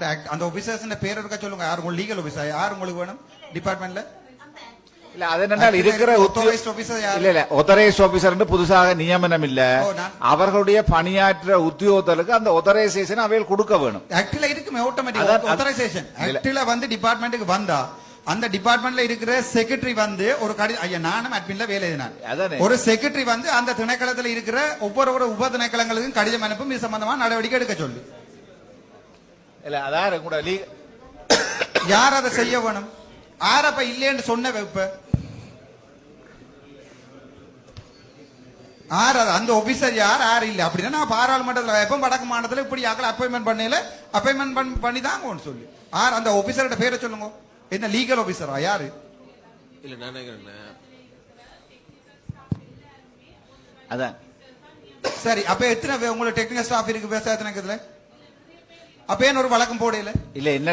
அந்த அந்த ஆபீசர்ஸ் பேர் இருக்க சொல்லுங்க. யார் உங்களுக்கு லீகல் ஆபீசர் யார் உங்களுக்கு வேணும்? டிபார்ட்மெண்ட்ல இல்ல அது என்னன்னா இருக்கிற? இல்ல இல்ல ஒத்தரைஸ் ஆபீசர் புதுசாக நியமனம் இல்ல. அவர்களுடைய பணியாற்ற உத்தியோகத்தலுக்கு அந்த ஒத்தரைசேஷன் அவையில் கொடுக்க வேணும். ஆக்டில இருக்குமே ஆட்டோமேட்டிக் இல்ல. ஆக்டில வந்து டிபார்ட்மெண்ட்டுக்கு வந்தா அந்த டிபார்ட்மெண்ட்ல இருக்கிற செக்ரட்டரி வந்து ஒரு கடி ஐயா நானும் அட்மின்ல வேலை எழுதினான் அதானே. ஒரு செக்ரட்டரி வந்து அந்த திணைக்களத்துல இருக்கிற ஒவ்வொரு ஒரு உப திணைக்களங்களுக்கும் கடிதம் அனுப்பும் இது சம்பந்தமா நடவடிக்கை எடுக்க சொல்லி. இல்ல அதான் கூட லீ யார் அதை செய்ய வேணும்? யார் அப்ப இல்லைன்னு சொன்ன இப்ப யார் அது அந்த ஆபீசர் யார்? யார் இல்ல. அப்படின்னா நான் பாராளுமன்றத்தில் எப்ப வடக்கு மாநிலத்தில் இப்படி யாக்கள் அப்பாயின்மெண்ட் பண்ணல அப்பாயின்மெண்ட் பண்ணி தாங்க சொல்லி. யார் அந்த ஆபீசரோட பேரை சொல்லுங்க. என்ன லீகல் ஆபீசரா யாரு? இல்ல நான் நினைக்கிறேன் அதான். சரி அப்ப எத்தனை உங்களுக்கு டெக்னிக்கல் ஸ்டாஃப் இருக்கு விவசாயத்தினத்துல அப்ப ஏன் ஒரு வழக்கம் போடையில இல்ல என்ன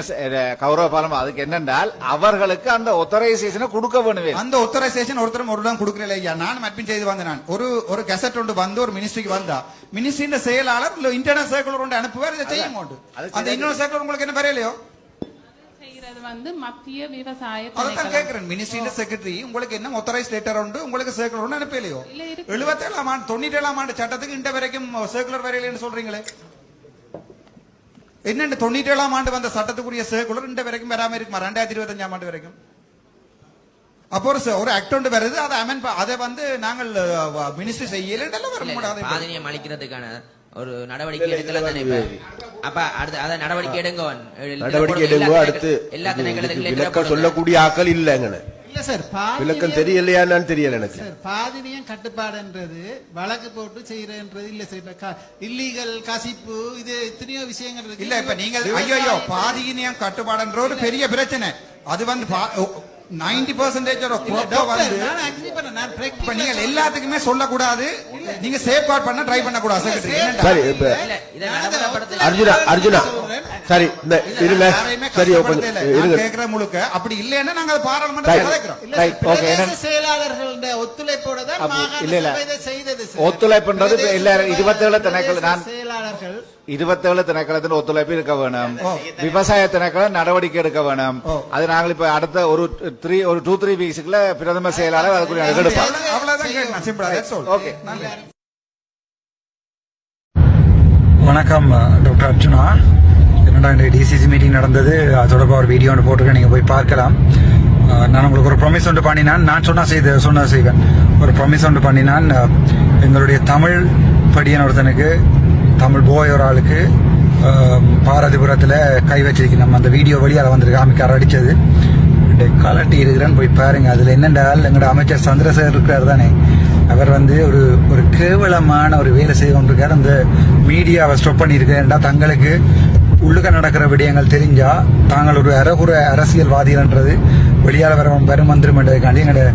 கௌரவ பாலம் அதுக்கு என்னென்றால் அவர்களுக்கு அந்த ஒத்தரைசேஷனை கொடுக்க வேணுமே. அந்த ஒத்தரைசேஷன் ஒருத்தரும் ஒரு இடம் கொடுக்கல ஐயா நானும் அட்மின் செய்து வந்தேன் நான். ஒரு ஒரு கெசட் ஒன்று வந்து ஒரு மினிஸ்ட்ரிக்கு வந்தா. மினிஸ்ட்ரியின் செயலாளர் இல்ல இன்டர்னல் சர்க்குலர் ஒன்று அனுப்புவார் இதை செய்ய மாட்டோம். அது அந்த இன்னொரு சர்க்குலர் உங்களுக்கு என்ன வரையலையோ செய்யறது வந்து மத்திய விவசாய அதான் திணைக்களம். கேக்குறேன். மினிஸ்ட்ரியில செக்ரட்டரி உங்களுக்கு என்ன ஒத்தரைஸ் லெட்டர் உண்டு உங்களுக்கு சர்க்குலர் ஒன்று அனுப்பலையோ. எழுபத்தேழாம் ஆண்டு தொண்ணூற்றி ஏழாம் ஆண்டு சட்டத்துக்கு இந்த வரைக்கும் சர்க்குலர் வரையிலன்னு சொல்றீங்களே. என்னென்ன தொண்ணூற்றி ஏழாம் ஆண்டு வந்த சட்டத்துக்குரிய சர்க்குலர் இந்த வரைக்கும் வராம இருக்குமா? ரெண்டாயிரத்தி இருபத்தஞ்சாம் ஆண்டு வரைக்கும். அப்போ ஒரு ஒரு ஆக்ட் ஒன்று வருது. அதை அமெண்ட் அதை வந்து நாங்கள் மினிஸ்ட்ரி செய்யல. வர முடியாது பாதனியம் அளிக்கிறதுக்கான ஒரு நடவடிக்கை எடுக்கல தானே அப்ப அடுத்து அத நடவடிக்கை எடுங்க. நடவடிக்கை எடுங்க அடுத்து. எல்லா திணைக்களத்துக்கும் சொல்லக்கூடிய ஆக்கள் இல்லைங்கண்ணே. இல்ல சார் விளக்கம் தெரியலையான்னு தெரியல எனக்கு சார் பாதினியம் கட்டுப்பாடுன்றது வழக்கு போட்டு செய்யறன்றது இல்ல சார் இல்லீகல் கசிப்பு இது எத்தனையோ விஷயங்கள் இருக்கு இல்ல இப்ப நீங்க ஐயோ ஐயோ பாதியினியம் கட்டுப்பாடுன்ற ஒரு பெரிய பிரச்சனை அது வந்து நைன்டி பர்சன்டேஜ் டாக்டர், வந்து நான் agree பண்ணேன். நான் இப்ப practical நீங்க சொல்றேன். எல்லாத்துக்குமே சொல்லக்கூடாது நீங்க சேஃப் கார்டு பண்ண ட்ரை பண்ண கூடாது secretary. என்னடா? சரி இப்ப இல்ல இதை நடைமுறைப்படுத்தல அர்ஜுனா அர்ஜுனா சரி இந்த இருங்க சரி. கொஞ்சம் இருங்க கேக்குற முழுக்க அப்படி இல்லைன்னா நாங்க அது பாராளுமன்றத்தில். கலைக்கிறோம் இல்ல என்ன- செயலாளர்களுடைய ஒத்துழைப்போட தான் இல்ல, இல்ல. சபை இதை செய்தது சார். ஒத்துழைப்புன்றது சபை, 27 திணைக்கள- நான்- செயலாளர்கள் இருபத்தேழு திணைக்களத்தின் ஒத்துழைப்பு இருக்க வேணும். விவசாய திணைக்களம் நடவடிக்கை எடுக்க வேணும். அது நாங்கள் இப்ப அடுத்த ஒரு த்ரீ ஒரு டூ த்ரீ வீக்ஸ்க்குள்ள பிரதம செயலாளர் அதுக்குரிய. Okay. நல்லது. வணக்கம் டாக்டர் அர்ஜுனா என்னடா டிசிசி மீட்டிங் நடந்தது. அது தொடர்பாக ஒரு வீடியோ ஒன்று போட்டிருக்கேன். நீங்கள் போய் பார்க்கலாம். நான் உங்களுக்கு ஒரு ப்ரொமிஸ் ஒன்று பண்ணினான். நான் சொன்னா செய்த சொன்னா செய்வேன். ஒரு ப்ரொமிஸ் ஒன்று பண்ணினான். எங்களுடைய தமிழ் படியன் ஒருத்தனுக்கு தமிழ் போய் ஒரு ஆளுக்கு பாரதிபுரத்தில் கை வச்சிருக்கு நம்ம அந்த வீடியோ வழியாக வந்திருக்கு ஆமிக்கார் அடித்தது கலட்டி இருக்கிறான்னு போய் பாருங்க. அதில் என்னென்றால் எங்களோட அமைச்சர் சந்திரசேகர் இருக்கிறார் தானே. அவர் வந்து ஒரு ஒரு கேவலமான ஒரு வேலை செய்து கொண்டிருக்கார். அந்த மீடியாவை ஸ்டாப் பண்ணியிருக்கேன்டா தங்களுக்கு. உள்ளுக நடக்கிற விடயங்கள் தெரிஞ்சா தாங்கள் ஒரு அறகுற அரசியல்வாதிகள்ன்றது வெளியால வர வரும் வந்துருமென்றதுக்காண்டி எங்களோட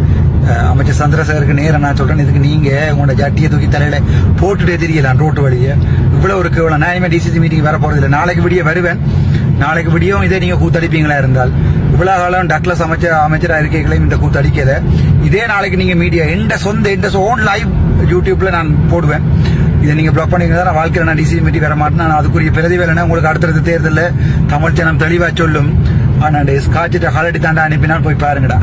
அமைச்சர் சந்திரசேகருக்கு நேரம் நான் சொல்றேன். இதுக்கு நீங்க உங்களோட ஜட்டியை தூக்கி தலையில போட்டுட்டே தெரியலாம் ரோட்டு வழியை. இவ்வளவு ஒரு கேவலம். நான் இனிமே டிசிசி மீட்டிங் வர போறது இல்லை நாளைக்கு விடிய வருவேன். நாளைக்கு விடியும் இதே நீங்க கூத்தடிப்பீங்களா இருந்தால். இவ்வளவு காலம் டக்ளஸ் அமைச்சர் அமைச்சரா இருக்கைகளையும் இந்த கூத்தடிக்கல. இதே நாளைக்கு நீங்க மீடியா எந்த சொந்த எந்த ஓன் லைவ் யூடியூப்ல நான் போடுவேன். இதை நீங்க பிளாக் பண்ணிக்கிறதா நான் வாழ்க்கையில நான் டிசி மீட்டி வர மாட்டேன். நான் அதுக்குரிய பிரதி வேலைனா உங்களுக்கு அடுத்தடுத்த தேர்தலில் தமிழ் ஜனம் தெளிவா சொல்லும். ஆனா காய்ச்சிட்டு ஹாலடி தாண்டா அனுப்பினால் போய் பாருங்கடா.